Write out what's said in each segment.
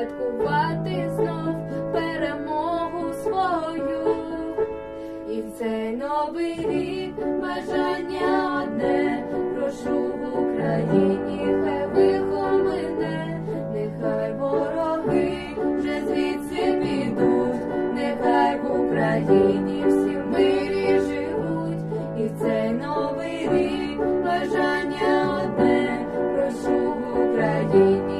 святкувати знов перемогу свою, і в цей новий рік бажання одне, прошу в Україні, хай виховине, нехай вороги вже звідси підуть, нехай в Україні всі в мирі живуть, і цей новий рік бажання одне, прошу в Україні.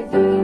worthy.